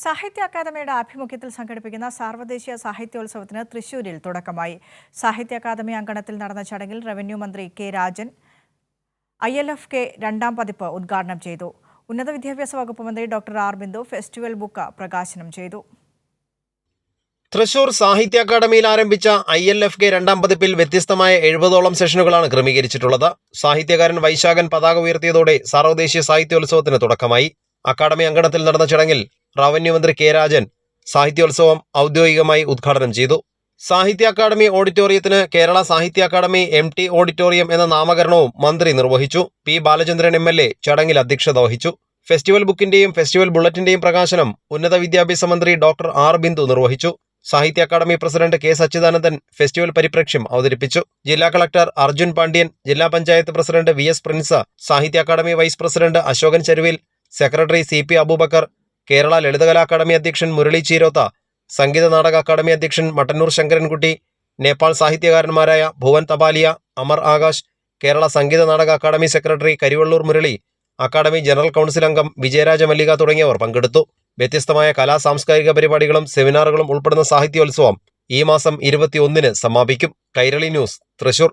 സാഹിത്യ അക്കാദമിയുടെ ആഭിമുഖ്യത്തിൽ സംഘടിപ്പിക്കുന്ന സാർവദേശീയ സാഹിത്യോത്സവത്തിന് തൃശൂരിൽ തുടക്കമായി. സാഹിത്യ അക്കാദമി അങ്കണത്തിൽ നടന്ന ചടങ്ങിൽ റവന്യൂ മന്ത്രി K. Rajan I L F K രണ്ടാം പതിപ്പ് ഉദ്ഘാടനം ചെയ്തു. ഉന്നത വിദ്യാഭ്യാസ വകുപ്പ് മന്ത്രി doctor R. Bindu festival book പ്രകാശനം ചെയ്തു. തൃശൂർ സാഹിത്യ അക്കാദമിയിൽ ആരംഭിച്ച ഐ എൽ എഫ് കെ രണ്ടാം പതിപ്പിൽ വ്യത്യസ്തമായ എഴുപതോളം സെഷനുകളാണ് ക്രമീകരിച്ചിട്ടുള്ളത്. സാഹിത്യകാരൻ വൈശാഖൻ പതാക ഉയർത്തിയതോടെ സാർവദേശീയ സാഹിത്യോത്സവത്തിന് തുടക്കമായി. അക്കാദമി അങ്കണത്തിൽ നടന്ന ചടങ്ങിൽ റവന്യൂ മന്ത്രി കെ രാജൻ സാഹിത്യോത്സവം ഔദ്യോഗികമായി ഉദ്ഘാടനം ചെയ്തു. സാഹിത്യ അക്കാദമി ഓഡിറ്റോറിയത്തിന് കേരള സാഹിത്യ അക്കാദമി എം ടി ഓഡിറ്റോറിയം എന്ന നാമകരണവും മന്ത്രി നിർവഹിച്ചു. P Balachandran M L A ചടങ്ങിൽ അധ്യക്ഷത വഹിച്ചു. ഫെസ്റ്റിവൽ ബുക്കിന്റെയും ഫെസ്റ്റിവൽ ബുള്ളറ്റിന്റെയും പ്രകാശനം ഉന്നത വിദ്യാഭ്യാസ മന്ത്രി ഡോക്ടർ ആർ. ബിന്ദു നിർവഹിച്ചു. Sahitya Akademi president K. Sachidanandan festival പരിപ്രേക്ഷ്യം അവതരിപ്പിച്ചു. ജില്ലാ കളക്ടർ അർജുൻ പാണ്ഡ്യൻ ജില്ലാ panchayat president V. S. Prinsa Sahitya Akademi vice president Ashokan Charuvil secretary C. P. Aboobacker Kerala Lalithakala Akademi അധ്യക്ഷൻ മുരളി ചീരോത്ത സംഗീത നാടക അക്കാദമി അധ്യക്ഷൻ Mattannur Sankarankutty Nepal സാഹിത്യകാരന്മാരായ Bhuvan തപാലിയ Amar Akash Kerala Sangeetha Nataka Akademi secretary Karivellur Murali academy general council അംഗം വിജയരാജ മല്ലിക തുടങ്ങിയവർ പങ്കെടുത്തു. വ്യത്യസ്തമായ കലാ സാംസ്കാരിക പരിപാടികളും സെമിനാറുകളും ഉൾപ്പെടുന്ന സാഹിത്യോത്സവം ഈ മാസം ഇരുപത്തിയൊന്നിന് സമാപിക്കും. കൈരളി ന്യൂസ് തൃശൂർ.